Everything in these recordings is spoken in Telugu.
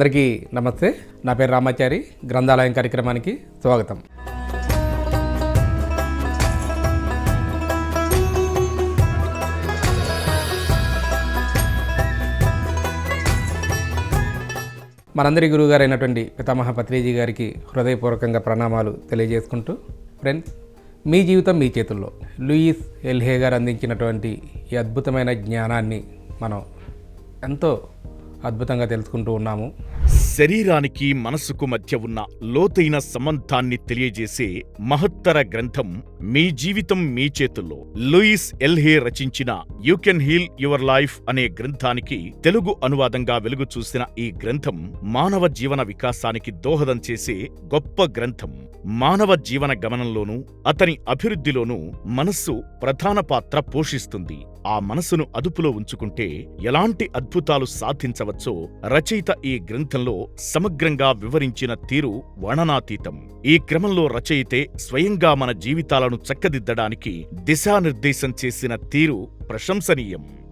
అందరికీ నమస్తే. నా పేరు రామాచారి. గ్రంథాలయం కార్యక్రమానికి స్వాగతం. మనందరి గురువుగారు అయినటువంటి పితామహ పత్రిజీ గారికి హృదయపూర్వకంగా ప్రణామాలు తెలియజేసుకుంటూ ఫ్రెండ్స్ మీ జీవితం మీ చేతుల్లో. లూయిస్ ఎల్హే గారు అందించినటువంటి ఈ అద్భుతమైన జ్ఞానాన్ని మనం ఎంతో అద్భుతంగా తెలుసుకుంటూ ఉన్నాము. శరీరానికి మనసుకు మధ్య ఉన్న లోతైన సంబంధాన్ని తెలియజేసే మహత్తర గ్రంథం మీ జీవితం మీ చేతుల్లో. లూయిస్ ఎల్హే రచించిన you can heal your life అనే గ్రంథానికి తెలుగు అనువాదంగా వెలుగు చూసిన ఈ గ్రంథం మానవ జీవన వికాసానికి దోహదం చేసే గొప్ప గ్రంథం. మానవ జీవన గమనంలోనూ అతని అభివృద్ధిలోనూ మనస్సు ప్రధాన పాత్ర పోషిస్తుంది. ఆ మనసును అదుపులో ఉంచుకుంటే ఎలాంటి అద్భుతాలు సాధించవచ్చో రచయిత ఈ గ్రంథంలో సమగ్రంగా వివరించిన తీరు వర్ణనాతీతం. ఈ క్రమంలో రచయితే స్వయంగా మన జీవితాలను చక్కదిద్దడానికి దిశానిర్దేశం చేసిన తీరు ప్రశంసనీయం.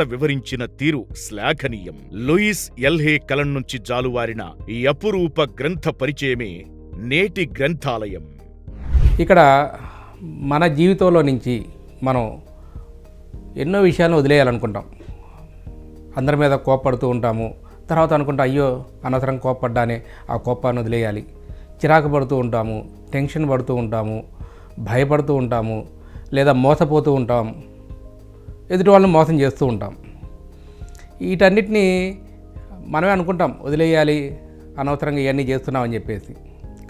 వివరించిన తీరు శ్లాఘనీయం. లూయిస్ ఎల్హే కలం నుంచి జాలువారిన ఈ అపురూప గ్రంథ పరిచయమే నేటి గ్రంథాలయం. ఇక్కడ మన జీవితంలో నుంచి మనం ఎన్నో విషయాలను వదిలేయాలనుకుంటాం. అందరి మీద కోప్పడుతూ ఉంటాము. తర్వాత అనుకుంటా అయ్యో అనవసరం కోప్పడ్డానే ఆ కోపాన్ని వదిలేయాలి. చిరాకు పడుతూ ఉంటాము టెన్షన్ పడుతూ ఉంటాము భయపడుతూ ఉంటాము లేదా మోసపోతూ ఉంటాం. ఎదుటి వాళ్ళని మోసం చేస్తూ ఉంటాం. వీటన్నిటినీ మనమే అనుకుంటాం వదిలేయాలి అనవసరంగా ఇవన్నీ చేస్తున్నామని చెప్పేసి.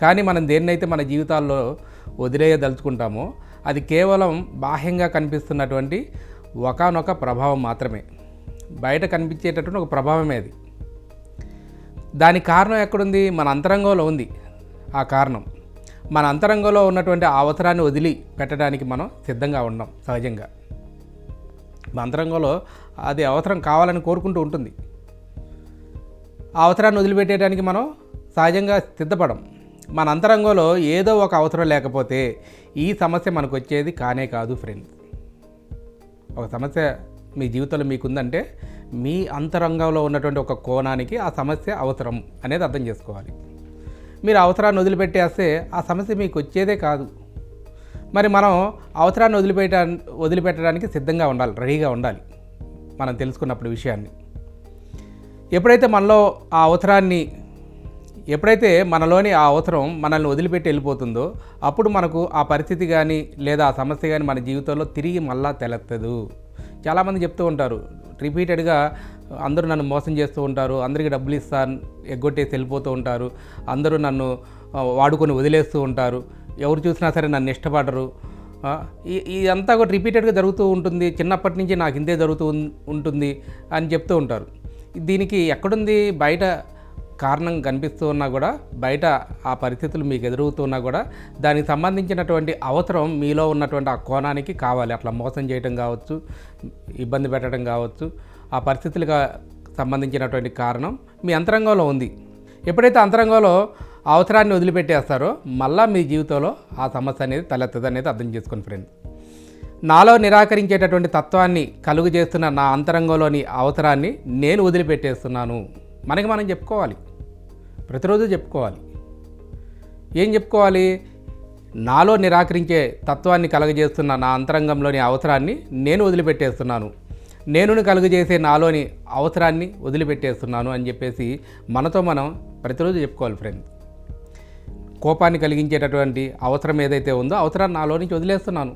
కానీ మనం దేన్నైతే మన జీవితాల్లో వదిలేయదలుచుకుంటామో అది కేవలం బాహ్యంగా కనిపిస్తున్నటువంటి ఒకనొక ప్రభావం మాత్రమే. బయట కనిపించేటటువంటి ఒక ప్రభావమే అది. దానికి కారణం ఎక్కడుంది? మన అంతరంగంలో ఉంది ఆ కారణం. మన అంతరంగంలో ఉన్నటువంటి ఆ అవసరాన్ని వదిలి పెట్టడానికి మనం సిద్ధంగా ఉన్నాం సహజంగా. అంతరంగంలో అది అవసరం కావాలని కోరుకుంటూ ఉంటుంది. ఆ అవసరాన్ని వదిలిపెట్టేయడానికి మనం సహజంగా సిద్ధపడం. మన అంతరంగంలో ఏదో ఒక అవసరం లేకపోతే ఈ సమస్య మనకు వచ్చేది కానే కాదు ఫ్రెండ్స్. ఒక సమస్య మీ జీవితంలో మీకుందంటే మీ అంతరంగంలో ఉన్నటువంటి ఒక కోణానికి ఆ సమస్య అవసరం అనేది అర్థం చేసుకోవాలి. మీరు అవసరాన్ని వదిలిపెట్టేస్తే ఆ సమస్య మీకు వచ్చేదే కాదు. మరి మనం అవసరాన్ని వదిలిపెట్ట వదిలిపెట్టడానికి సిద్ధంగా ఉండాలి రెడీగా ఉండాలి మనం తెలుసుకున్నప్పుడు విషయాన్ని. ఎప్పుడైతే మనలో ఆ అవసరాన్ని ఎప్పుడైతే మనలోని ఆ అవసరం మనల్ని వదిలిపెట్టి వెళ్ళిపోతుందో అప్పుడు మనకు ఆ పరిస్థితి కానీ లేదా ఆ సమస్య కానీ మన జీవితంలో తిరిగి మళ్ళా తెలెత్తదు. చాలామంది చెప్తూ ఉంటారు రిపీటెడ్గా అందరూ నన్ను మోసం చేస్తూ ఉంటారు అందరికీ డబ్బులు ఇస్తాను ఎగ్గొట్టేసి వెళ్ళిపోతూ ఉంటారు అందరూ నన్ను వాడుకొని వదిలేస్తూ ఉంటారు. ఎవరు చూసినా సరే నన్ను ఇష్టపడరు. ఇదంతా కూడా రిపీటెడ్గా జరుగుతూ ఉంటుంది. చిన్నప్పటి నుంచి నాకు ఇంతే జరుగుతూ ఉంటుంది అని చెప్తూ ఉంటారు. దీనికి ఎక్కడుంది బయట కారణం కనిపిస్తూ ఉన్నా కూడా బయట ఆ పరిస్థితులు మీకు ఎదురవుతున్నా కూడా దానికి సంబంధించినటువంటి అవసరం మీలో ఉన్నటువంటి ఆ కోణానికి కావాలి. అట్లా మోసం చేయడం కావచ్చు ఇబ్బంది పెట్టడం కావచ్చు ఆ పరిస్థితులుగా సంబంధించినటువంటి కారణం మీ అంతరంగంలో ఉంది. ఎప్పుడైతే అంతరంగంలో అవసరాన్ని వదిలిపెట్టేస్తారో. మళ్ళా మీ జీవితంలో ఆ సమస్య అనేది తలెత్తది అనేది అర్థం చేసుకోండి ఫ్రెండ్స్. నాలో నిరాకరించేటటువంటి తత్వాన్ని కలుగు చేస్తున్న నా అంతరంగంలోని అవసరాన్ని నేను వదిలిపెట్టేస్తున్నాను. మనకి మనం చెప్పుకోవాలి. ప్రతిరోజు చెప్పుకోవాలి. ఏం చెప్పుకోవాలి? నాలో నిరాకరించే తత్వాన్ని కలుగజేస్తున్న నా అంతరంగంలోని అవసరాన్ని నేను వదిలిపెట్టేస్తున్నాను. నేనుని కలుగజేసే నాలోని అవసరాన్ని వదిలిపెట్టేస్తున్నాను అని చెప్పేసి మనతో మనం ప్రతిరోజు చెప్పుకోవాలి ఫ్రెండ్స్. కోపాన్ని కలిగించేటటువంటి అవసరం ఏదైతే ఉందో అవసరాన్ని నాలో నుంచి వదిలేస్తున్నాను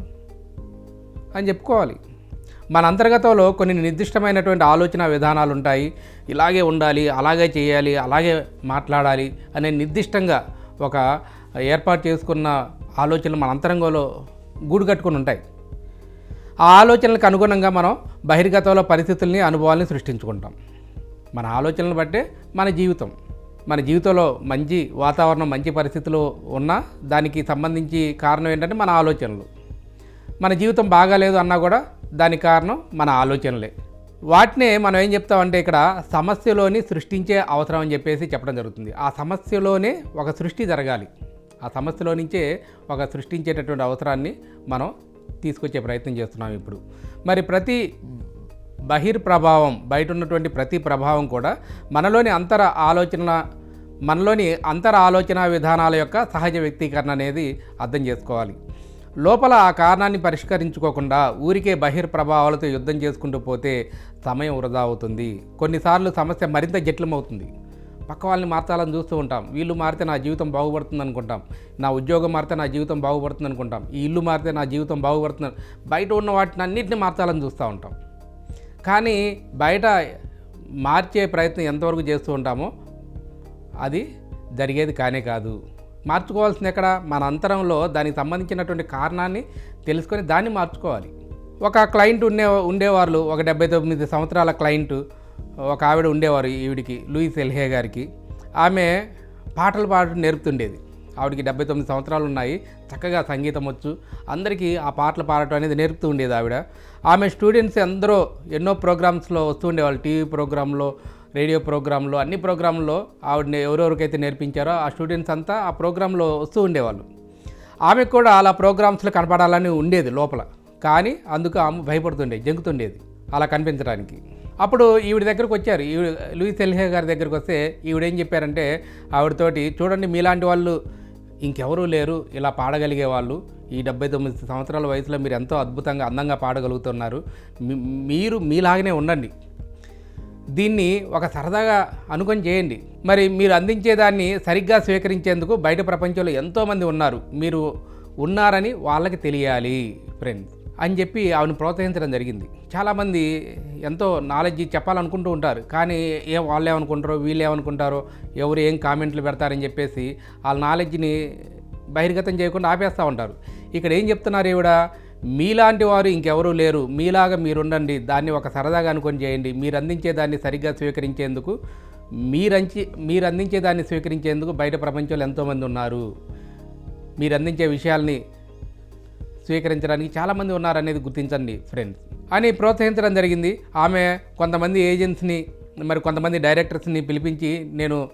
అని చెప్పుకోవాలి. మన అంతర్గతంలో కొన్ని నిర్దిష్టమైనటువంటి ఆలోచన విధానాలు ఉంటాయి. ఇలాగే ఉండాలి అలాగే చేయాలి అలాగే మాట్లాడాలి అనే నిర్దిష్టంగా ఒక ఏర్పాటు చేసుకున్న ఆలోచనలు మన అంతరంగంలో గూడు కట్టుకొని ఉంటాయి. ఆ ఆలోచనలకు అనుగుణంగా మనం బహిర్గతంలో పరిస్థితుల్ని అనుభవాల్ని సృష్టించుకుంటాం. మన ఆలోచనలు బట్టే మన జీవితం. మన జీవితంలో మంచి వాతావరణం మంచి పరిస్థితులు ఉన్నా దానికి సంబంధించి కారణం ఏంటంటే మన ఆలోచనలు. మన జీవితం బాగాలేదు అన్నా కూడా దానికి కారణం మన ఆలోచనలే. వాటినే మనం ఏం చెప్తామంటే ఇక్కడ సమస్యలోని సృష్టించే అవసరం అని చెప్పేసి చెప్పడం జరుగుతుంది. ఆ సమస్యలోనే ఒక సృష్టి జరగాలి. ఆ సమస్యలో నుంచే ఒక సృష్టించేటటువంటి అవసరాన్ని మనం తీసుకొచ్చే ప్రయత్నం చేస్తున్నాం ఇప్పుడు. మరి ప్రతి బహిర్ ప్రభావం బయట ఉన్నటువంటి ప్రతి ప్రభావం కూడా మనలోని అంతర ఆలోచన మనలోని అంతర ఆలోచన విధానాల యొక్క సహజ వ్యక్తీకరణ అనేది అర్థం చేసుకోవాలి. లోపల ఆ కారణాన్ని పరిష్కరించుకోకుండా ఊరికే బహిర్ ప్రభావాలతో యుద్ధం చేసుకుంటూ పోతే సమయం వృధా అవుతుంది. కొన్నిసార్లు సమస్య మరింత జటిలమవుతుంది. పక్క వాళ్ళని మార్చాలని చూస్తూ ఉంటాం. వీళ్ళు మారితే నా జీవితం బాగుపడుతుంది అనుకుంటాం నా ఉద్యోగం మారితే నా జీవితం బాగుపడుతుంది అనుకుంటాం ఈ ఇల్లు మారితే నా జీవితం బాగుపడుతుంది. బయట ఉన్న వాటిని అన్నింటినీ మార్చాలని చూస్తూ ఉంటాం. కానీ బయట మార్చే ప్రయత్నం ఎంతవరకు చేస్తూ ఉంటామో అది జరిగేది కానే కాదు. మార్చుకోవాల్సింది ఎక్కడ? మన అంతరంలో దానికి సంబంధించినటువంటి కారణాన్ని తెలుసుకొని దాన్ని మార్చుకోవాలి. ఒక క్లయింట్ ఉండే ఉండేవాళ్ళు ఒక డెబ్బై తొమ్మిది సంవత్సరాల క్లయింట్ ఒక ఆవిడ ఉండేవారు ఈవిడికి లూయిస్ ఎల్హే గారికి. ఆమె పాటలు పాడటం నేర్పుతుండేది. ఆవిడకి డెబ్బై తొమ్మిది సంవత్సరాలు ఉన్నాయి. చక్కగా సంగీతం వచ్చు. అందరికీ ఆ పాటలు పాడటం అనేది నేర్పుతూ ఉండేది ఆవిడ. ఆమె స్టూడెంట్స్ ఎందరో ఎన్నో ప్రోగ్రామ్స్లో వస్తూ ఉండేవాళ్ళు. టీవీ ప్రోగ్రాంలో రేడియో ప్రోగ్రాంలో అన్ని ప్రోగ్రాంలో ఆవిడని ఎవరెవరికైతే నేర్పించారో ఆ స్టూడెంట్స్ అంతా ఆ ప్రోగ్రాంలో వస్తూ ఉండేవాళ్ళు. ఆమెకు కూడా అలా ప్రోగ్రామ్స్లో కనపడాలని ఉండేది లోపల. కానీ అందుకు ఆమె భయపడుతుండేది జంకుతుండేది అలా కనిపించడానికి. అప్పుడు ఈవిడ దగ్గరకు వచ్చారు. ఈవిడ లూయిస్ ఎల్హే గారి దగ్గరకు వస్తే ఈవిడేం చెప్పారంటే ఆవిడతోటి చూడండి మీలాంటి వాళ్ళు ఇంకెవరూ లేరు. ఇలా పాడగలిగే వాళ్ళు ఈ డెబ్బై తొమ్మిది సంవత్సరాల వయసులో మీరు ఎంతో అద్భుతంగా అందంగా పాడగలుగుతున్నారు. మీ- మీరు మీలాగనే ఉండండి. దీన్ని ఒక సరదాగా అనుకొని చేయండి. మరి మీరు అందించేదాన్ని సరిగ్గా స్వీకరించేందుకు బయట ప్రపంచంలో ఎంతోమంది ఉన్నారు. మీరు ఉన్నారని వాళ్ళకి తెలియాలి ఫ్రెండ్స్ అని చెప్పి ఆమెను ప్రోత్సహించడం జరిగింది. చాలామంది ఎంతో నాలెడ్జ్ చెప్పాలనుకుంటూ ఉంటారు. కానీ ఏ వాళ్ళు ఏమనుకుంటారో వీళ్ళు ఏమనుకుంటారో ఎవరు ఏం కామెంట్లు పెడతారని చెప్పేసి వాళ్ళ నాలెడ్జ్ని బహిర్గతం చేయకుండా ఆపేస్తూ ఉంటారు. ఇక్కడ ఏం చెప్తున్నారు ఈవిడ? మీలాంటి వారు ఇంకెవరూ లేరు. మీలాగా మీరుండండి. దాన్ని ఒక సరదాగా అనుకొని చేయండి. మీరు అందించే దాన్ని సరిగ్గా స్వీకరించేందుకు మీరంచి మీరు అందించే దాన్ని స్వీకరించేందుకు బయట ప్రపంచంలో ఎంతోమంది ఉన్నారు. మీరు అందించే విషయాల్ని స్వీకరించడానికి చాలామంది ఉన్నారనేది గుర్తించండి ఫ్రెండ్స్ అని ప్రోత్సహించడం జరిగింది. ఆమె కొంతమంది ఏజెంట్స్ని మరి కొంతమంది డైరెక్టర్స్ని పిలిపించి నేను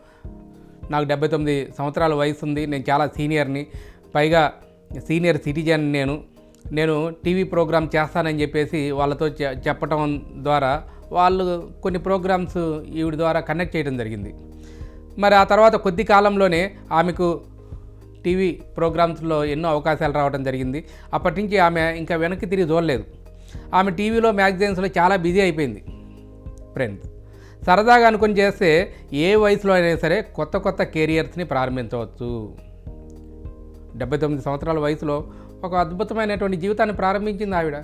నాకు డెబ్బై తొమ్మిది సంవత్సరాల వయసు ఉంది నేను చాలా సీనియర్ని పైగా సీనియర్ సిటిజన్ నేను నేను టీవీ ప్రోగ్రామ్ చేస్తానని చెప్పేసి వాళ్ళతో చె- చెప్పటం ద్వారా వాళ్ళు కొన్ని ప్రోగ్రామ్స్ ఈవిడ ద్వారా కనెక్ట్ చేయడం జరిగింది. మరి ఆ తర్వాత కొద్ది కాలంలోనే ఆమెకు టీవీ ప్రోగ్రామ్స్లో ఎన్నో అవకాశాలు రావడం జరిగింది. అప్పటి నుంచి ఆమె ఇంకా వెనక్కి తిరిగి చూడలేదు. ఆమె టీవీలో మ్యాగజైన్స్లో చాలా బిజీ అయిపోయింది. ఫ్రెండ్స్ సరదాగా అనుకుని చేస్తే ఏ వయసులో అయినా సరే కొత్త కొత్త కెరియర్స్ని ప్రారంభించవచ్చు. డెబ్బై తొమ్మిది సంవత్సరాల వయసులో ఒక అద్భుతమైనటువంటి జీవితాన్ని ప్రారంభించింది ఆవిడ.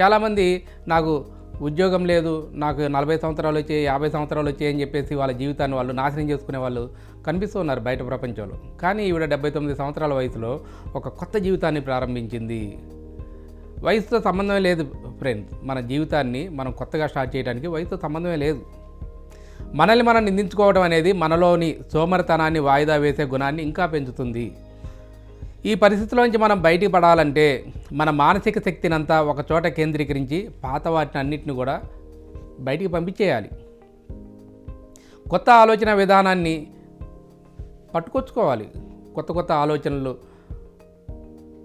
చాలామంది నాకు ఉద్యోగం లేదు నాకు నలభై సంవత్సరాలు వచ్చాయి యాభై సంవత్సరాలు వచ్చాయి అని చెప్పేసి వాళ్ళ జీవితాన్ని వాళ్ళు నాశనం చేసుకునే వాళ్ళు కనిపిస్తూ ఉన్నారు బయట ప్రపంచంలో. కానీ ఈవిడ డెబ్బై తొమ్మిది సంవత్సరాల వయసులో ఒక కొత్త జీవితాన్ని ప్రారంభించింది. వయసుతో సంబంధమే లేదు ఫ్రెండ్స్ మన జీవితాన్ని మనం కొత్తగా స్టార్ట్ చేయడానికి వయసుతో సంబంధమే లేదు. మనల్ని మనం నిందించుకోవడం అనేది మనలోని సోమరితనాన్ని వాయిదా వేసే గుణాన్ని ఇంకా పెంచుతుంది. ఈ పరిస్థితిలోంచి మనం బయటికి పడాలంటే మన మానసిక శక్తినంతా ఒక చోట కేంద్రీకరించి పాత వాటిని అన్నిటిని కూడా బయటికి పంపించేయాలి. కొత్త ఆలోచన విధానాన్ని పట్టుకొచ్చుకోవాలి. కొత్త కొత్త ఆలోచనలు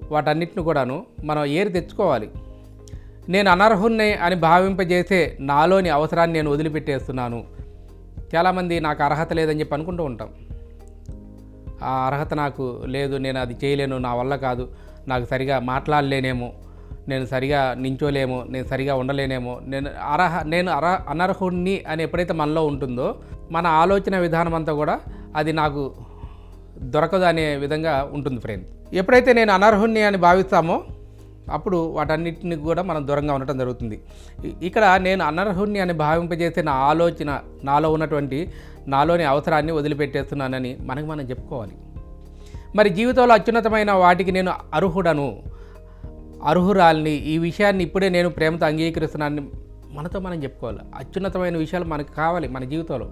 వాటన్నిటిని కూడాను మనం ఏరి తెచ్చుకోవాలి. నేను అనర్హుణ్ణి అని భావింపజేసే నాలోని అవసరాన్ని నేను వదిలిపెట్టేస్తున్నాను. చాలామంది నాకు అర్హత లేదని చెప్పి అనుకుంటూ ఉంటాం. ఆ అర్హత నాకు లేదు నేను అది చేయలేను నా వల్ల కాదు. నాకు సరిగా మాట్లాడలేనేమో. నేను సరిగా నించోలేము నేను సరిగా ఉండలేనేమో. నేను అర్హ నేను అర అనర్హుణ్ణి అని ఎప్పుడైతే మనలో ఉంటుందో మన ఆలోచన విధానం అంతా కూడా అది నాకు దొరకదు అనే విధంగా ఉంటుంది ఫ్రెండ్. ఎప్పుడైతే నేను అనర్హుణ్ణి అని భావిస్తామో అప్పుడు వాటన్నిటిని కూడా మనం దూరంగా ఉండటం జరుగుతుంది. ఇక్కడ నేను అనర్హుణ్ణి అని భావింపజేసే నా ఆలోచన నాలో ఉన్నటువంటి నాలోని అవసరాన్ని వదిలిపెట్టేస్తున్నానని మనకు మనం చెప్పుకోవాలి. మరి జీవితంలో అత్యున్నతమైన వాటికి నేను అర్హుడను అర్హురాల్ని ఈ విషయాన్ని ఇప్పుడే నేను ప్రేమతో అంగీకరిస్తున్నానని మనతో మనం చెప్పుకోవాలి. అత్యున్నతమైన విషయాలు మనకు కావాలి మన జీవితంలో.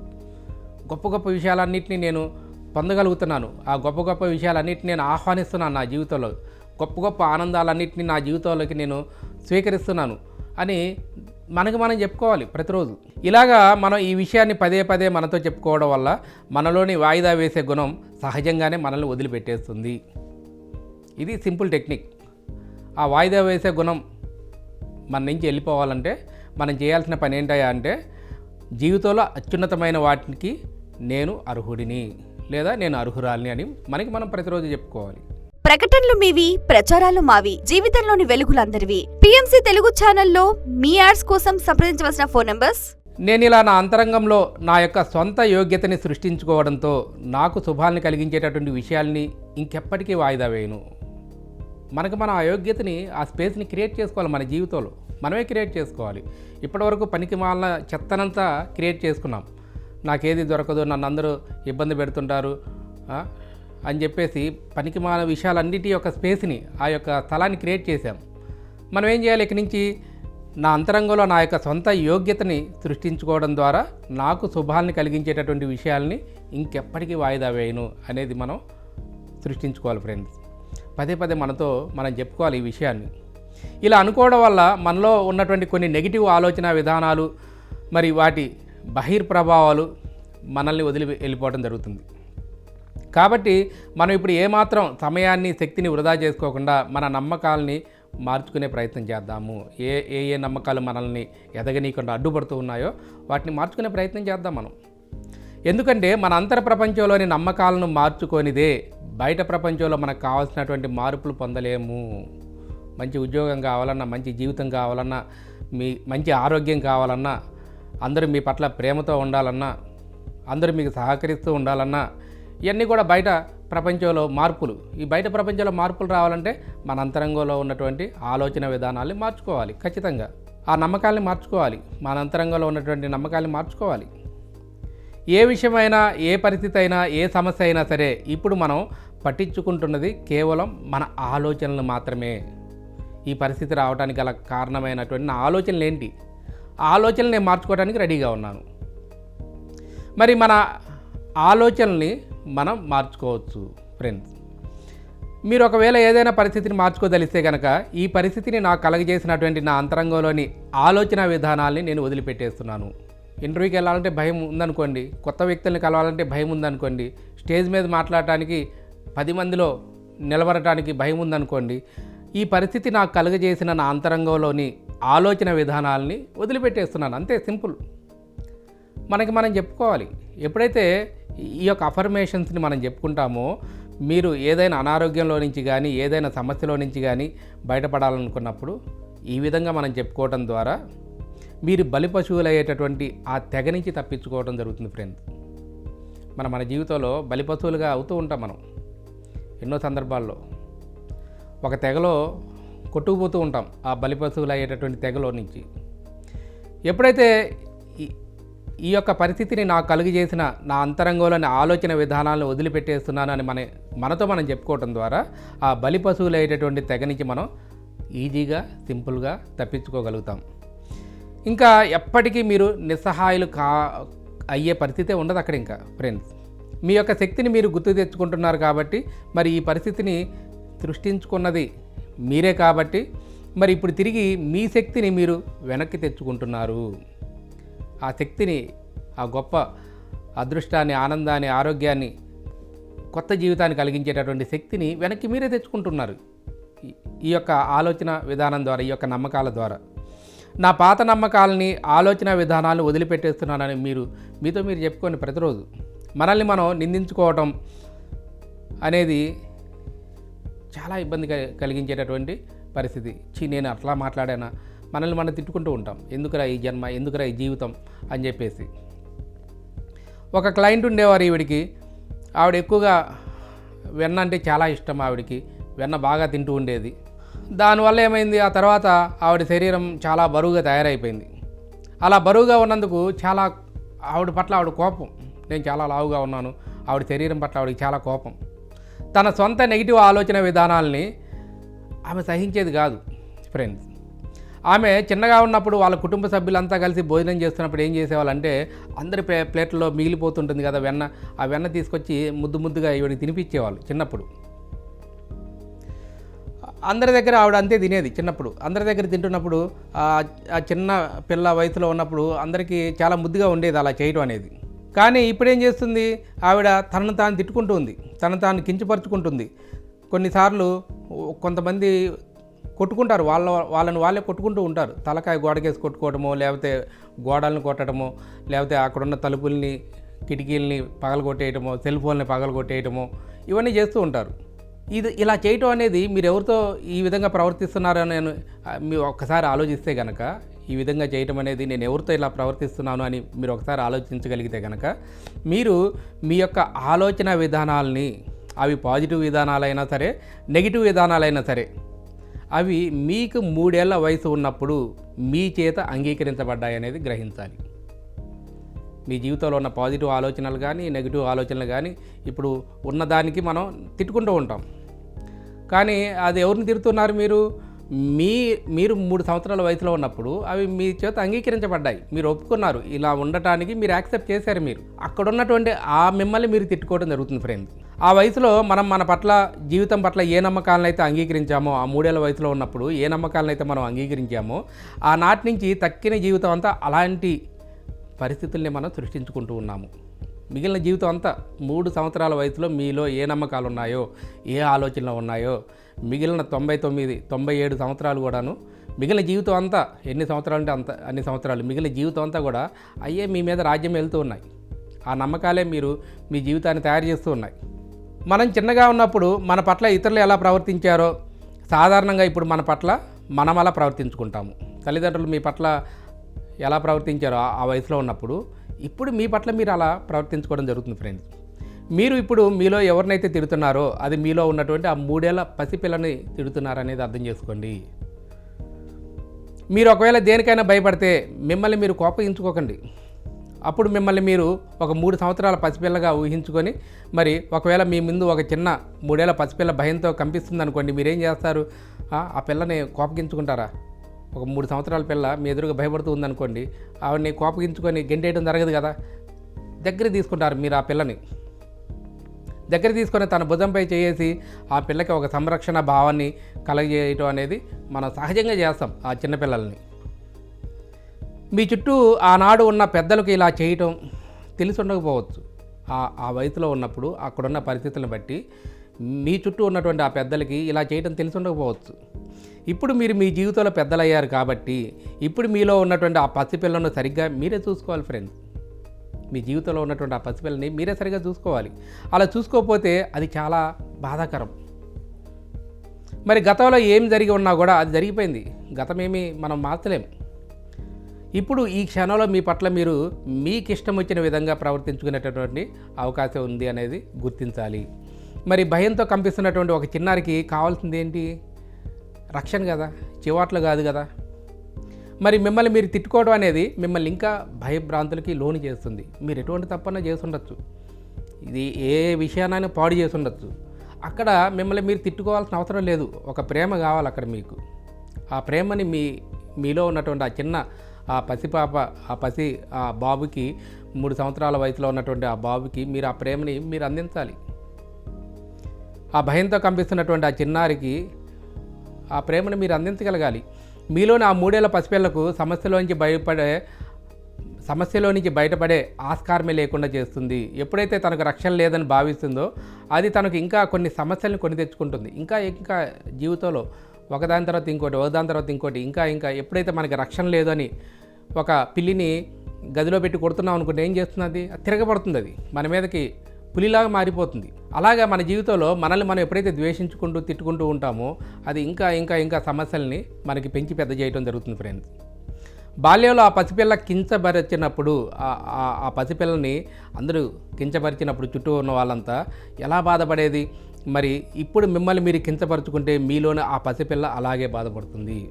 గొప్ప గొప్ప విషయాలన్నింటినీ నేను పొందగలుగుతున్నాను. ఆ గొప్ప గొప్ప విషయాలన్నింటినీ నేను ఆహ్వానిస్తున్నాను నా జీవితంలో. గొప్ప గొప్ప ఆనందాలన్నింటినీ నా జీవితంలోకి నేను స్వీకరిస్తున్నాను అని మనకు మనం చెప్పుకోవాలి ప్రతిరోజు. ఇలాగా మనం ఈ విషయాన్ని పదే పదే మనతో చెప్పుకోవడం వల్ల మనలోని వాయిదా వేసే గుణం సహజంగానే మనల్ని వదిలిపెట్టేస్తుంది. ఇది సింపుల్ టెక్నిక్. ఆ వాయిదా వేసే గుణం మన నుంచి వెళ్ళిపోవాలంటే మనం చేయాల్సిన పని ఏంటయ్యా అంటే జీవితంలో అత్యున్నతమైన వాటికి నేను అర్హుడిని లేదా నేను అర్హురాలిని అని మనకి మనం ప్రతిరోజు చెప్పుకోవాలి. ప్రకటనలు మీవి ప్రచారాలు మావి జీవితంలోని వెలుగులందరివి. పిఎంసి తెలుగు ఛానల్లో మీ యాడ్స్ కోసం సంప్రదించవలసిన ఫోన్ నంబర్స్? నేను ఇలా నా అంతరంగంలో నా యొక్క సొంత యోగ్యతని సృష్టించుకోవడంతో నాకు శుభాల్ని కలిగించేటటువంటి విషయాల్ని ఇంకెప్పటికీ వాయిదా వేయను. మనకు మన ఆ యోగ్యతని ఆ స్పేస్ని క్రియేట్ చేసుకోవాలి మన జీవితంలో. మనమే క్రియేట్ చేసుకోవాలి. ఇప్పటివరకు పనికి మాలిన చెత్తనంతా క్రియేట్ చేసుకున్నాం. నాకేది దొరకదు నన్ను అందరూ ఇబ్బంది పెడుతుంటారు. అని చెప్పేసి పనికి మాలిన విషయాలన్నిటి యొక్క స్పేస్ని ఆ యొక్క స్థలాన్ని క్రియేట్ చేశాం. మనం ఏం చేయాలి ఇక్కడి నుంచి? నా అంతరంగంలో నా యొక్క సొంత యోగ్యతని సృష్టించుకోవడం ద్వారా నాకు శుభాల్ని కలిగించేటటువంటి విషయాల్ని ఇంకెప్పటికీ వాయిదా వేయను అనేది మనం సృష్టించుకోవాలి ఫ్రెండ్స్. పదే పదే మనతో మనం చెప్పుకోవాలి ఈ విషయాన్ని. ఇలా అనుకోవడం వల్ల మనలో ఉన్నటువంటి కొన్ని నెగిటివ్ ఆలోచన విధానాలు మరి వాటి బహిర్ప్రభావాలు మనల్ని వదిలి వెళ్ళిపోవడం జరుగుతుంది. కాబట్టి మనం ఇప్పుడు ఏమాత్రం సమయాన్ని శక్తిని వృధా చేసుకోకుండా మన నమ్మకాలని మార్చుకునే ప్రయత్నం చేద్దాము. ఏ ఏ ఏ నమ్మకాలు మనల్ని ఎదగనీయకుండా అడ్డుపడుతూ ఉన్నాయో వాటిని మార్చుకునే ప్రయత్నం చేద్దాం మనం. ఎందుకంటే మన అంతర ప్రపంచంలోని నమ్మకాలను మార్చుకొనిదే బయట ప్రపంచంలో మనకు కావాల్సినటువంటి మార్పులు పొందలేము. మంచి ఉద్యోగం కావాలన్నా మంచి జీవితం కావాలన్నా మీ మంచి ఆరోగ్యం కావాలన్నా అందరూ మీ పట్ల ప్రేమతో ఉండాలన్నా అందరూ మీకు సహకరిస్తూ ఉండాలన్నా ఇవన్నీ కూడా బయట ప్రపంచంలో మార్పులు. ఈ బయట ప్రపంచంలో మార్పులు రావాలంటే మన అంతరంగంలో ఉన్నటువంటి ఆలోచన విధానాల్ని మార్చుకోవాలి ఖచ్చితంగా. ఆ నమ్మకాల్ని మార్చుకోవాలి మన అంతరంగంలో ఉన్నటువంటి నమ్మకాల్ని మార్చుకోవాలి. ఏ విషయమైనా ఏ పరిస్థితి అయినా ఏ సమస్య అయినా సరే ఇప్పుడు మనం పట్టించుకుంటున్నది కేవలం మన ఆలోచనలు మాత్రమే. ఈ పరిస్థితి రావడానికి గల కారణమైనటువంటి నా ఆలోచనలు ఏంటి? ఆలోచనలు నేను మార్చుకోవడానికి రెడీగా ఉన్నాను. మరి మన ఆలోచనల్ని మనం మార్చుకోవచ్చు ఫ్రెండ్స్ మీరు ఒకవేళ ఏదైనా పరిస్థితిని మార్చుకోదలిస్తే కనుక ఈ పరిస్థితిని నాకు కలగజేసినటువంటి నా అంతరంగంలోని ఆలోచన విధానాల్ని నేను వదిలిపెట్టేస్తున్నాను. ఇంటర్వ్యూకి వెళ్ళాలంటే భయం ఉందనుకోండి కొత్త వ్యక్తుల్ని కలవాలంటే భయం ఉందనుకోండి స్టేజ్ మీద మాట్లాడటానికి పది మందిలో నిలబడటానికి భయం ఉందనుకోండి ఈ పరిస్థితి నాకు కలుగజేసిన నా అంతరంగంలోని ఆలోచన విధానాల్ని వదిలిపెట్టేస్తున్నాను. అంతే సింపుల్. మనకి మనం చెప్పుకోవాలి. ఎప్పుడైతే ఈ యొక్క అఫర్మేషన్స్ని మనం చెప్పుకుంటామో మీరు ఏదైనా అనారోగ్యంలో నుంచి కానీ ఏదైనా సమస్యలో నుంచి కానీ బయటపడాలనుకున్నప్పుడు ఈ విధంగా మనం చెప్పుకోవటం ద్వారా మీరు బలి పశువులయ్యేటటువంటి ఆ తెగ నుంచి తప్పించుకోవడం జరుగుతుంది ఫ్రెండ్స్ మన మన జీవితంలో బలి పశువులుగా అవుతూ ఉంటాం మనం ఎన్నో సందర్భాల్లో. ఒక తెగలో కొట్టుకుపోతూ ఉంటాం ఆ బలి పశువులు అయ్యేటటువంటి తెగలో నుంచి. ఎప్పుడైతే ఈ- యొక్క పరిస్థితిని నాకు కలుగజేసిన నా అంతరంగంలోని ఆలోచన విధానాలను వదిలిపెట్టేస్తున్నాను అని మన మనతో మనం చెప్పుకోవటం ద్వారా ఆ బలి పశువులు అయ్యేటటువంటి తెగ నుంచి మనం ఈజీగా సింపుల్గా తప్పించుకోగలుగుతాం. ఇంకా ఎప్పటికీ మీరు నిస్సహాయులు కా అయ్యే పరిస్థితే ఉండదు అక్కడ ఇంకా ఫ్రెండ్స్ మీ యొక్క శక్తిని మీరు గుర్తు తెచ్చుకుంటున్నారు కాబట్టి మరి ఈ పరిస్థితిని సృష్టించుకున్నది మీరే కాబట్టి మరి ఇప్పుడు తిరిగి మీ శక్తిని మీరు వెనక్కి తెచ్చుకుంటున్నారు. ఆ శక్తిని ఆ గొప్ప అదృష్టాన్ని ఆనందాన్ని ఆరోగ్యాన్ని కొత్త జీవితాన్ని కలిగించేటటువంటి శక్తిని వెనక్కి మీరే తెచ్చుకుంటున్నారు. ఈ- యొక్క ఆలోచన విధానం ద్వారా ఈ యొక్క నమ్మకాల ద్వారా. నా పాత నమ్మకాలని ఆలోచన విధానాలను వదిలిపెట్టేస్తున్నానని మీరు మీతో మీరు చెప్పుకొని ప్రతిరోజు మనల్ని మనం నిందించుకోవటం అనేది చాలా ఇబ్బంది కలి- కలిగించేటటువంటి పరిస్థితి. చీ నేను అట్లా మాట్లాడానా? మనల్ని మనం తిట్టుకుంటూ ఉంటాం. ఎందుకురా ఈ జన్మ? ఎందుకురా ఈ జీవితం? అని చెప్పేసి. ఒక క్లయింట్ ఉండేవారు ఈవిడికి. ఆవిడ ఎక్కువగా వెన్న అంటే చాలా ఇష్టం ఆవిడకి. వెన్న బాగా తింటూ ఉండేది. దానివల్ల ఏమైంది? ఆ తర్వాత ఆవిడ శరీరం చాలా బరువుగా తయారైపోయింది. అలా బరువుగా ఉన్నందుకు చాలా ఆవిడ పట్ల ఆవిడ కోపం. నేను చాలా లావుగా ఉన్నాను. ఆవిడ శరీరం పట్ల ఆవిడకి చాలా కోపం. తన సొంత నెగిటివ్ ఆలోచన విధానాల్ని ఆమె సహించేది కాదు ఫ్రెండ్స్ ఆమె చిన్నగా ఉన్నప్పుడు వాళ్ళ కుటుంబ సభ్యులంతా కలిసి భోజనం చేస్తున్నప్పుడు ఏం చేసేవాళ్ళంటే అందరి ప్లే ప్లేట్లో మిగిలిపోతుంటుంది కదా వెన్న ఆ వెన్న తీసుకొచ్చి ముద్దు ముద్దుగా ఈవిడికి తినిపించేవాళ్ళు చిన్నప్పుడు. అందరి దగ్గర ఆవిడ అంతే తినేది చిన్నప్పుడు. అందరి దగ్గర తింటున్నప్పుడు ఆ చిన్న పిల్ల వయసులో ఉన్నప్పుడు అందరికీ చాలా ముద్దుగా ఉండేది అలా చేయడం అనేది. కానీ ఇప్పుడేం చేస్తుంది? ఆవిడ తనను తాను తిట్టుకుంటుంది తనను తాను కించపరుచుకుంటుంది. కొన్నిసార్లు కొంతమంది కొట్టుకుంటారు. వాళ్ళ వాళ్ళని వాళ్ళే కొట్టుకుంటూ ఉంటారు. తలకాయ గోడకేసి కొట్టుకోవడమో లేకపోతే గోడలను కొట్టడమో లేకపోతే అక్కడున్న తలుపుల్ని కిటికీలని పగలగొట్టేయటమో సెల్ ఫోన్ని పగలగొట్టేయటమో ఇవన్నీ చేస్తూ ఉంటారు. ఇది ఇలా చేయటం అనేది మీరు ఎవరితో ఈ విధంగా ప్రవర్తిస్తున్నారో నేను మీ మీరు ఒక్కసారి ఆలోచిస్తే కనుక ఈ విధంగా చేయటం అనేది నేను ఎవరితో ఇలా ప్రవర్తిస్తున్నాను అని మీరు ఒకసారి ఆలోచించగలిగితే కనుక మీరు మీ యొక్క ఆలోచన విధానాలని అవి పాజిటివ్ విధానాలైనా సరే నెగిటివ్ విధానాలైనా సరే అవి మీకు మూడేళ్ళ వయసు ఉన్నప్పుడు మీ చేత అంగీకరించబడ్డాయి అనేది గ్రహించాలి. మీ జీవితంలో ఉన్న పాజిటివ్ ఆలోచనలు కానీ నెగిటివ్ ఆలోచనలు కానీ ఇప్పుడు ఉన్నదానికి మనం తిట్టుకుంటూ ఉంటాం. కానీ అది ఎవరిని తిడుతున్నారు మీరు? మీ మీరు మూడు సంవత్సరాల వయసులో ఉన్నప్పుడు అవి మీ చేత అంగీకరించబడ్డాయి. మీరు ఒప్పుకున్నారు. ఇలా ఉండటానికి మీరు యాక్సెప్ట్ చేశారు మీరు. అక్కడ ఉన్నటువంటి ఆ మిమ్మల్ని మీరు తిట్టుకోవడం జరుగుతుంది ఫ్రెండ్స్. ఆ వయసులో మనం మన పట్ల జీవితం పట్ల ఏ నమ్మకాలను అయితే అంగీకరించామో ఆ మూడేళ్ళ వయసులో ఉన్నప్పుడు ఏ నమ్మకాలను అయితే మనం అంగీకరించామో ఆనాటి నుంచి తక్కిన జీవితం అంతా అలాంటి పరిస్థితుల్ని మనం సృష్టించుకుంటూ ఉన్నాము. మిగిలిన జీవితం అంతా మూడు సంవత్సరాల వయసులో మీలో ఏ నమ్మకాలు ఉన్నాయో ఏ ఆలోచనలు ఉన్నాయో మిగిలిన తొంభై తొమ్మిది తొంభై ఏడు సంవత్సరాలు కూడాను మిగిలిన జీవితం అంతా ఎన్ని సంవత్సరాలు అంటే అంత అన్ని సంవత్సరాలు మిగిలిన జీవితం అంతా కూడా అయ్యే మీ మీద రాజ్యం వెళ్తూ ఉన్నాయి. ఆ నమ్మకాలే మీరు మీ జీవితాన్ని తయారు చేస్తూ ఉన్నాయి. మనం చిన్నగా ఉన్నప్పుడు మన పట్ల ఇతరులు ఎలా ప్రవర్తించారో సాధారణంగా ఇప్పుడు మన పట్ల మనం అలా ప్రవర్తించుకుంటాము. తల్లిదండ్రులు మీ పట్ల ఎలా ప్రవర్తించారో ఆ- వయసులో ఉన్నప్పుడు ఇప్పుడు మీ పట్ల మీరు అలా ప్రవర్తించుకోవడం జరుగుతుంది ఫ్రెండ్స్. మీరు ఇప్పుడు మీలో ఎవరినైతే తిడుతున్నారో అది మీలో ఉన్నటువంటి ఆ మూడేళ్ళ పసిపిల్లని తిడుతున్నారనేది అర్థం చేసుకోండి. మీరు ఒకవేళ దేనికైనా భయపడితే మిమ్మల్ని మీరు కోపగించుకోకండి. అప్పుడు మిమ్మల్ని మీరు ఒక మూడు సంవత్సరాల పసిపిల్లగా ఊహించుకొని మరి ఒకవేళ మీ ముందు ఒక చిన్న మూడేళ్ళ పసిపిల్ల భయంతో కంపిస్తుంది అనుకోండి మీరేం చేస్తారు? ఆ పిల్లని కోపగించుకుంటారా? ఒక మూడు సంవత్సరాల పిల్ల మీ ఎదురుగా భయపడుతూ ఉందనుకోండి ఆవిడని కోపగించుకొని గెంటేయడం జరగదు కదా? దగ్గర తీసుకుంటారు మీరు ఆ పిల్లని. దగ్గర తీసుకొని తన భుజంపై చేసి ఆ పిల్లకి ఒక సంరక్షణ భావాన్ని కలగజేయటం అనేది మనం సహజంగా చేస్తాం ఆ చిన్నపిల్లల్ని మీ చుట్టూ ఆనాడు ఉన్న పెద్దలకు ఇలా చేయటం తెలిసి ఉండకపోవచ్చు ఆ ఆ వయసులో ఉన్నప్పుడు అక్కడున్న పరిస్థితులను బట్టి మీ చుట్టూ ఉన్నటువంటి ఆ పెద్దలకి ఇలా చేయటం తెలిసి ఉండకపోవచ్చు ఇప్పుడు మీరు మీ జీవితంలో పెద్దలయ్యారు కాబట్టి ఇప్పుడు మీలో ఉన్నటువంటి ఆ పసిపిల్లను సరిగ్గా మీరే చూసుకోవాలి ఫ్రెండ్స్ మీ జీవితంలో ఉన్నటువంటి ఆ పసిపిల్లని మీరే సరిగా చూసుకోవాలి. అలా చూసుకోకపోతే అది చాలా బాధాకరం. మరి గతంలో ఏం జరిగి ఉన్నా కూడా అది జరిగిపోయింది. గతమేమి మనం మార్చలేం. ఇప్పుడు ఈ క్షణంలో మీ పట్ల మీరు మీకు ఇష్టం వచ్చిన విధంగా ప్రవర్తించుకునేటటువంటి అవకాశం ఉంది అనేది గుర్తించాలి. మరి భయంతో కంపిస్తున్నటువంటి ఒక చిన్నారికి కావాల్సింది ఏంటి రక్షణ కదా చివాట్లు కాదు కదా. మరి మిమ్మల్ని మీరు తిట్టుకోవడం అనేది మిమ్మల్ని ఇంకా భయభ్రాంతులకి లోను చేస్తుంది. మీరు ఎటువంటి తప్పన చేస్తుండొచ్చు. ఇది ఏ విషయానైనా పాడు చేసి అక్కడ మిమ్మల్ని మీరు తిట్టుకోవాల్సిన అవసరం లేదు. ఒక ప్రేమ కావాలి అక్కడ మీకు. ఆ ప్రేమని మీ మీలో ఉన్నటువంటి ఆ చిన్న ఆ పసిపాప ఆ పసి ఆ బాబుకి మూడు సంవత్సరాల వయసులో ఉన్నటువంటి ఆ బాబుకి మీరు ఆ ప్రేమని మీరు అందించాలి. ఆ భయంతో కంపిస్తున్నటువంటి ఆ చిన్నారికి ఆ ప్రేమను మీరు అందించగలగాలి. మీలోని ఆ మూడేళ్ళ పసిపిల్లకు సమస్యలోంచి భయపడే సమస్యలో నుంచి బయటపడే ఆస్కారమే లేకుండా చేస్తుంది. ఎప్పుడైతే తనకు రక్షణ లేదని భావిస్తుందో అది తనకు ఇంకా కొన్ని సమస్యలను కొని తెచ్చుకుంటుంది. ఇంకా ఇంకా జీవితంలో ఒకదాని తర్వాత ఇంకోటి ఒకదాని తర్వాత ఇంకోటి ఇంకా ఇంకా ఎప్పుడైతే మనకి రక్షణ లేదని ఒక పిల్లిని గదిలో పెట్టి కొడుతున్నాం అనుకుంటే ఏం చేస్తుంది అది తిరగబడుతుంది అది మన మీదకి పులిలాగా మారిపోతుంది. అలాగా మన జీవితంలో మనల్ని మనం ఎప్పుడైతే ద్వేషించుకుంటూ తిట్టుకుంటూ ఉంటామో అది ఇంకా ఇంకా ఇంకా సమస్యల్ని మనకి పెంచి పెద్ద చేయడం జరుగుతుంది ఫ్రెండ్స్ బాల్యంలో ఆ పసిపిల్ల కించపరిచినప్పుడు ఆ- ఆ- ఆ పసిపిల్లని అందరూ కించపరిచినప్పుడు చుట్టూ ఉన్న వాళ్ళంతా ఎలా బాధపడేది? మరి ఇప్పుడు మిమ్మల్ని మీరు కించపరుచుకుంటే మీలోనే ఆ పసిపిల్ల అలాగే బాధపడుతుంది.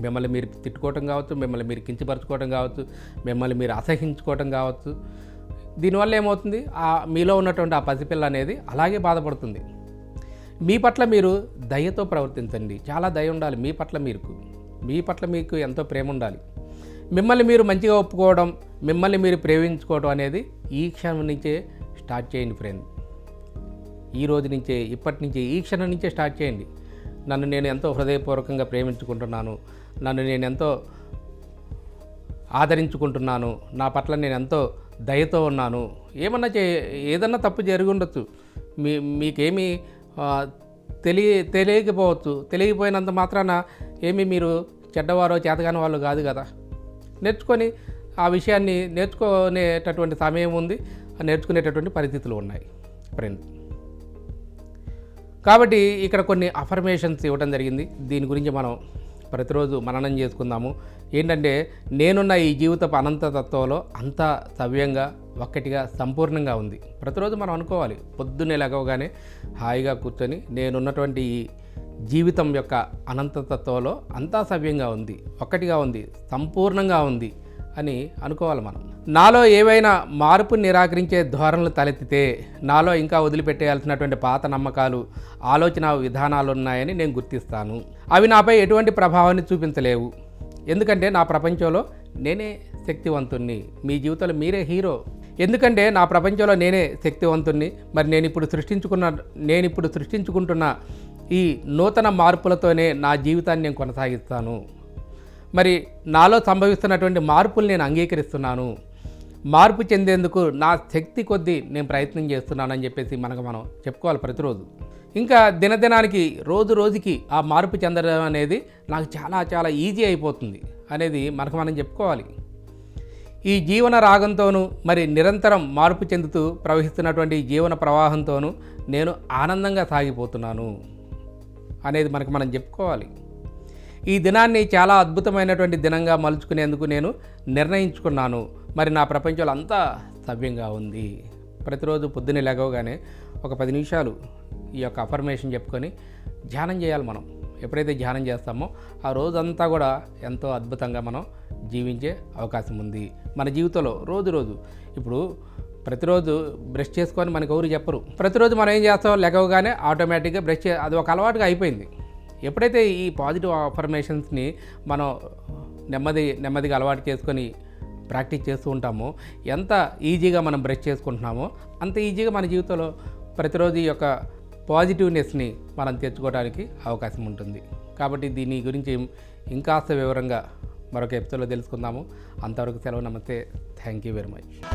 మిమ్మల్ని మీరు తిట్టుకోవటం కావచ్చు మిమ్మల్ని మీరు కించపరచుకోవటం కావచ్చు మిమ్మల్ని మీరు అసహించుకోవటం కావచ్చు. దీనివల్ల ఏమవుతుంది? ఆ మీలో ఉన్నటువంటి ఆ పసిపిల్ల అనేది అలాగే బాధపడుతుంది. మీ పట్ల మీరు దయతో ప్రవర్తించండి. చాలా దయ ఉండాలి మీ పట్ల మీకు. మీ పట్ల మీకు ఎంతో ప్రేమ ఉండాలి. మిమ్మల్ని మీరు మంచిగా ఒప్పుకోవడం మిమ్మల్ని మీరు ప్రేమించుకోవడం అనేది ఈ క్షణం నుంచే స్టార్ట్ చేయండి ఫ్రెండ్. ఈ రోజు నుంచే ఇప్పటి నుంచే ఈ క్షణం నుంచే స్టార్ట్ చేయండి. నన్ను నేను ఎంతో హృదయపూర్వకంగా ప్రేమించుకుంటున్నాను. నన్ను నేను ఎంతో ఆదరించుకుంటున్నాను. నా పట్ల నేను ఎంతో దయతో ఉన్నాను. ఏమన్నా చే ఏదన్నా తప్పు జరిగి ఉండొచ్చు. మీ మీకేమీ తెలియ తెలియకపోవచ్చు. తెలియకపోయినంత మాత్రాన ఏమీ మీరు చెడ్డవారో చేతగాని వాళ్ళు కాదు కదా. నేర్చుకొని ఆ విషయాన్ని నేర్చుకునేటటువంటి సమయం ఉంది. నేర్చుకునేటటువంటి పరిస్థితులు ఉన్నాయి. ఫ్రెండ్ కాబట్టి ఇక్కడ కొన్ని అఫర్మేషన్స్ ఇవ్వడం జరిగింది. దీని గురించి మనం ప్రతిరోజు మననం చేసుకుందాము. ఏంటంటే నేనున్న ఈ జీవితపు అనంత తత్వంలో అంత సవ్యంగా ఒక్కటిగా సంపూర్ణంగా ఉంది. ప్రతిరోజు మనం అనుకోవాలి. పొద్దున్నే లెగవగానే హాయిగా కూర్చొని నేనున్నటువంటి ఈ జీవితం యొక్క అనంతతత్వంలో అంతా సవ్యంగా ఉంది ఒక్కటిగా ఉంది సంపూర్ణంగా ఉంది. అని అనుకోవాలి మనం. నాలో ఏవైనా మార్పు నిరాకరించే ధోరణులు తలెత్తితే నాలో ఇంకా వదిలిపెట్టేయాల్సినటువంటి పాత నమ్మకాలు ఆలోచన విధానాలు ఉన్నాయని నేను గుర్తిస్తాను. అవి నాపై ఎటువంటి ప్రభావాన్ని చూపించలేవు. ఎందుకంటే నా ప్రపంచంలో నేనే శక్తివంతుణ్ణి. మీ జీవితంలో మీరే హీరో. ఎందుకంటే నా ప్రపంచంలో నేనే శక్తివంతుణ్ణి. మరి నేను ఇప్పుడు సృష్టించుకున్న నేను ఇప్పుడు సృష్టించుకుంటున్న ఈ నూతన మార్పులతోనే నా జీవితాన్ని నేను కొనసాగిస్తాను. మరి నాలో సంభవిస్తున్నటువంటి మార్పులు నేను అంగీకరిస్తున్నాను. మార్పు చెందేందుకు నా శక్తి కొద్దీ నేను ప్రయత్నం చేస్తున్నానని చెప్పేసి మనకు మనం చెప్పుకోవాలి ప్రతిరోజు. ఇంకా దినదినానికి రోజు రోజుకి ఆ మార్పు చెందడం అనేది నాకు చాలా చాలా ఈజీ అయిపోతుంది అనేది మనకు మనం చెప్పుకోవాలి. ఈ జీవన రాగంతోనూ మరి నిరంతరం మార్పు చెందుతూ ప్రవహిస్తున్నటువంటి జీవన ప్రవాహంతోనూ నేను ఆనందంగా సాగిపోతున్నాను అనేది మనకు మనం చెప్పుకోవాలి. ఈ దినాన్ని చాలా అద్భుతమైనటువంటి దినంగా మలుచుకునేందుకు నేను నిర్ణయించుకున్నాను. మరి నా ప్రపంచంలో అంతా సవ్యంగా ఉంది. ప్రతిరోజు పొద్దున్నే లేగవగానే ఒక పది నిమిషాలు ఈ యొక్క అఫర్మేషన్ చెప్పుకొని ధ్యానం చేయాలి మనం. ఎప్పుడైతే ధ్యానం చేస్తామో ఆ రోజంతా కూడా ఎంతో అద్భుతంగా మనం జీవించే అవకాశం ఉంది. మన జీవితంలో రోజు రోజు ఇప్పుడు ప్రతిరోజు బ్రష్ చేసుకొని మనకు ఎవరు చెప్పరు. ప్రతిరోజు మనం ఏం చేస్తాం? లెగవగానే ఆటోమేటిక్గా బ్రష్ చే అది ఒక అలవాటుగా అయిపోయింది. ఎప్పుడైతే ఈ పాజిటివ్ అఫర్మేషన్స్ని మనం నెమ్మది నెమ్మదిగా అలవాటు చేసుకొని ప్రాక్టీస్ చేస్తూ ఉంటామో ఎంత ఈజీగా మనం బ్రష్ చేసుకుంటున్నామో అంత ఈజీగా మన జీవితంలో ప్రతిరోజు ఈ యొక్క పాజిటివ్నెస్ని మనం తెచ్చుకోవడానికి అవకాశం ఉంటుంది. కాబట్టి దీని గురించి ఇంకాస్త వివరంగా మరొక ఎపిసోడ్లో తెలుసుకుందాము. అంతవరకు సెలవు నమస్తే. Thank you very much